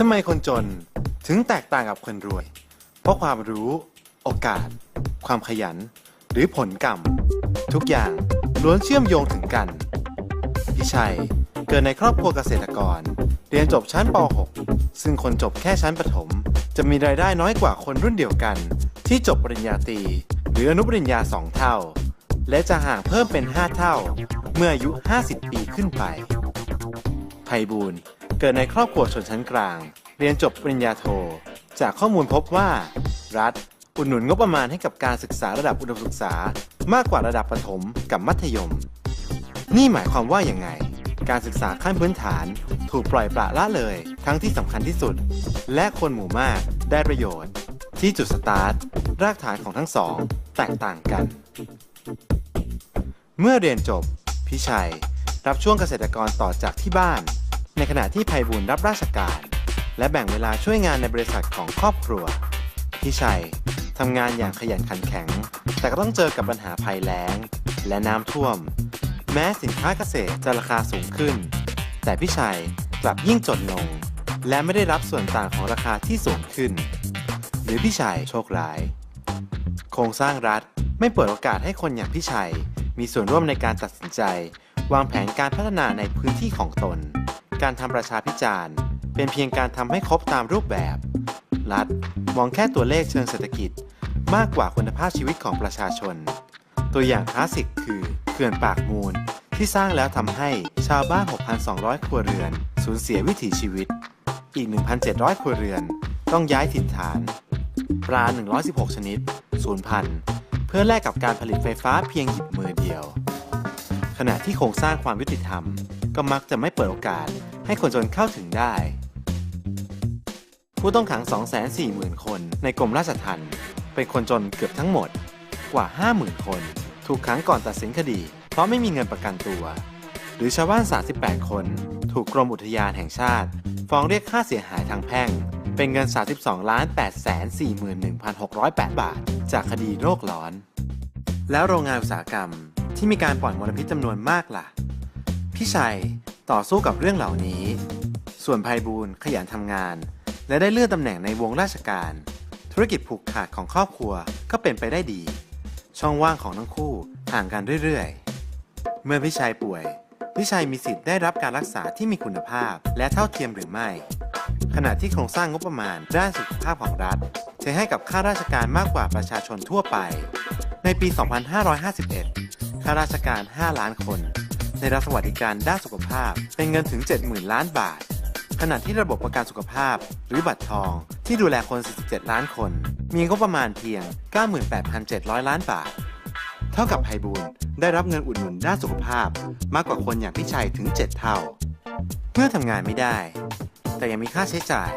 ทำไมคนจนถึงแตกต่างกับคนรวย เพราะความรู้ โอกาส ความขยัน หรือผลกรรม ทุกอย่างล้วนเชื่อมโยงถึงกัน พี่ชัยเกิดในครอบครัวเกษตรกร เรียนจบชั้นป .6 ซึ่งคนจบแค่ชั้นประถม จะมีรายได้น้อยกว่าคนรุ่นเดียวกัน ที่จบปริญญาตรีหรืออนุปริญญาสองเท่า และจะห่างเพิ่มเป็น 5 เท่า เมื่ออายุ 50 ปีขึ้นไปไพบูล เกิดในครอบครัวชนชั้นกลาง เรียนจบปริญญาโท จากข้อมูลพบว่า รัฐ อุดหนุนงบประมาณให้กับการศึกษาระดับอุดมศึกษามากกว่าระดับประถมกับมัธยม นี่หมายความว่าอย่างไง การศึกษาขั้นพื้นฐาน ถูกปล่อยปละละเลย ทั้งที่สำคัญที่สุด และคนหมู่มากได้ประโยชน์ ที่จุดสตาร์ทรากฐานของทั้งสอง แตกต่างกัน เมื่อเรียนจบพี่ชัย รับช่วงเกษตรกรต่อจากที่บ้าน ในขณะที่ไพบูลรับราชการ และแบ่งเวลาช่วยงานในบริษัทของครอบครัว พี่ชัยทำงานอย่างขยันขันแข็ง แต่ก็ต้องเจอกับปัญหาภัยแล้ง และน้ำท่วม แม้สินค้าเกษตรจะราคาสูงขึ้น แต่พี่ชัยกลับยิ่งจนลง และไม่ได้รับส่วนต่างของราคาที่สูงขึ้น หรือพี่ชัยโชคร้าย โครงสร้างรัฐไม่เปิดโอกาสให้คนอย่างพี่ชัย มีส่วนร่วมในการตัดสินใจ วางแผนการพัฒนาในพื้นที่ของตน การทำประชาพิจารณ์ เป็นเพียงการทำให้ครบตามรูปแบบ รัฐมองแค่ตัวเลขเชิงเศรษฐกิจ มากกว่าคุณภาพชีวิตของประชาชน ตัวอย่างคลาสสิกคือเขื่อนปากมูลที่สร้างแล้วทำให้ชาวบ้าน 6,200 ครัวเรือน สูญเสียวิถีชีวิต อีก 1,700 ครัวเรือน ต้องย้ายถิ่นฐาน ปลา 116 ชนิด สูญพันธุ์เพื่อแลกกับการผลิตไฟฟ้าเพียงหยิบมือเดียว ขณะที่โครงสร้างความยุติธรรม ก็มักจะไม่เปิดโอกาสให้คนจนเข้าถึงได้ ผู้ต้องขัง 240,000 คนในกรมราชทัณฑ์เป็นคนจนเกือบทั้งหมดกว่า 50,000 คน ถูกขังก่อนตัดสินคดี เพราะไม่มีเงินประกันตัว หรือชาวบ้าน 38 คน ถูกกรมอุทยานแห่งชาติ ฟ้องเรียกค่าเสียหายทางแพ่ง เป็นเงิน 32ล้าน8 4 1 6 0 8 บาท จากคดีโรคร้อน แล้วโรงงานอุตสาหกรรมที่มีการปล่อยมลพิษจำนวนมากล่ะ พี่ชัยต่อสู้กับเรื่องเหล่านี้ ส่วนภัยบูลขยันทำงาน และได้เลื่อนตำแหน่งในวงราชการ ธุรกิจผูกขาดของครอบครัวก็เป็นไปได้ดี ช่องว่างของทั้งคู่ห่างกันเรื่อยๆ เมื่อพี่ชัยป่วย พี่ชัยมีสิทธิ์ได้รับการรักษาที่มีคุณภาพและเท่าเทียมหรือไม่ ขณะที่โครงสร้างงบประมาณด้านสุขภาพของรัฐใช้ให้กับข้าราชการมากกว่าประชาชนทั่วไป ในปี 2551 ข้าราชการ 5 ล้านคน ได้รับสวัสดิการด้านสุขภาพ เป็นเงินถึง 70,000 ล้านบาท ขณะที่ระบบประกันสุขภาพ หรือบัตรทอง ที่ดูแลคน 47 ล้านคน มีงบประมาณเพียง 98,700 ล้านบาท เท่ากับไพบูลได้รับเงินอุดหนุนด้านสุขภาพ มากกว่าคนอย่างพี่ชัยถึง 7 เท่า เมื่อทำงานไม่ได้ แต่ยังมีค่าใช้จ่าย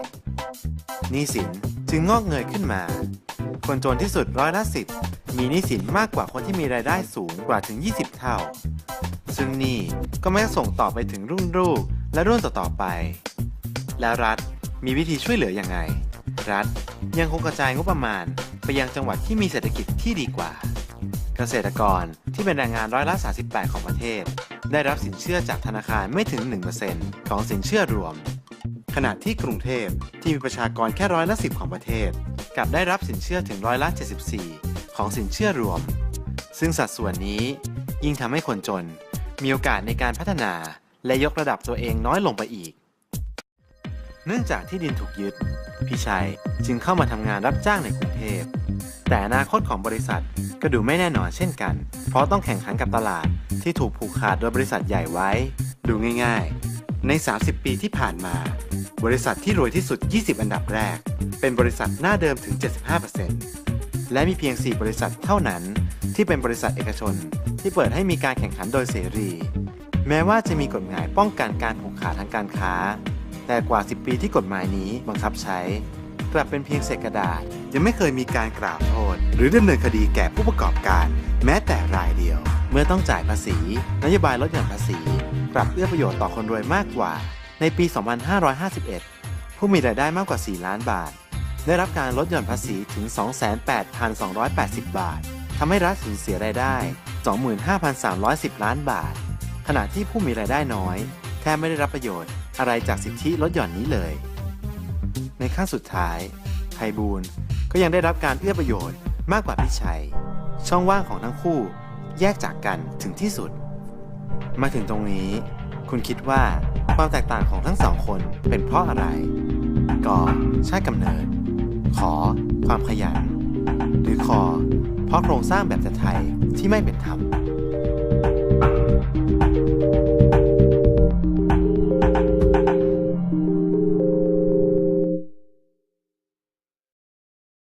หนี้สินจึงงอกเงยขึ้นมา คนจนที่สุดร้อยละสิบมีหนี้สินมากกว่าคนที่มีรายได้สูงกว่าถึง 20 เท่า ซึ่งนี่ก็ไม่ส่งต่อไปถึงรุ่นลูกและรุ่นต่อๆไป แล้วรัฐมีวิธีช่วยเหลืออยังไง รัฐยังคงกระจายงบประมาณ ไปยังจังหวัดที่มีเศรษฐกิจที่ดีกว่า เกษตรกรที่เป็นแรงงานร้อยละ 38 ของประเทศ ได้รับสินเชื่อจากธนาคารไม่ถึง 1%ของสินเชื่อรวม ขณะที่กรุงเทพที่มีประชากรแค่ร้อยละ 10 ของประเทศ กลับได้รับสินเชื่อถึงร้อยละ 74 ของสินเชื่อรวม ซึ่งสัดส่วนนี้ยิ่งทำให้คนจน มีโอกาสในการพัฒนาและยกระดับตัวเองน้อยลงไปอีก เนื่องจากที่ดินถูกยึด พี่ชัยจึงเข้ามาทำงานรับจ้างในกรุงเทพ แต่อนาคตของบริษัทก็ดูไม่แน่นอนเช่นกัน เพราะต้องแข่งขันกับตลาดที่ถูกผูกขาดโดยบริษัทใหญ่ไว้ ดูง่ายๆ ใน 30 ปีที่ผ่านมา บริษัทที่รวยที่สุด 20 อันดับแรก เป็นบริษัทหน้าเดิมถึง 75% และมีเพียง 4 บริษัทเท่านั้น ที่เป็นบริษัทเอกชน ที่เปิดให้มีการแข่งขันโดยเสรี แม้ว่าจะมีกฎหมายป้องกันการผูกขาดทางการค้า แต่กว่า 10 ปีที่กฎหมายนี้บังคับใช้กลับเป็นเพียงเศษกระดาษ ยังไม่เคยมีการกล่าวโทษ หรือดำเนินคดีแก่ผู้ประกอบการ แม้แต่รายเดียว เมื่อต้องจ่ายภาษี นโยบายลดหย่อนภาษี ปรับเอื้อประโยชน์ต่อคนรวยมากกว่า ในปี 2551 ผู้มีรายได้มากกว่า 4 ล้านบาท ได้รับการลดหย่อนภาษีถึง 28,280 บาท ทำให้รัฐสูญเสียรายได้ 25,310 ล้านบาท ขณะที่ผู้มีรายได้น้อย แทบไม่ได้รับประโยชน์อะไรจากสิทธิลดหย่อนนี้เลย ในขั้นสุดท้ายไพบูลย์ก็ยังได้รับการเอื้อประโยชน์มากกว่าพิชัย ช่องว่างของทั้งคู่แยกจากกันถึงที่สุด มาถึงตรงนี้ คุณคิดว่าความแตกต่างของทั้งสองคนเป็นเพราะอะไร กอชาติกำเนิด ขอความขยัน หรือคอเพราะโครงสร้างแบบไทยที่ไม่เป็นธรรม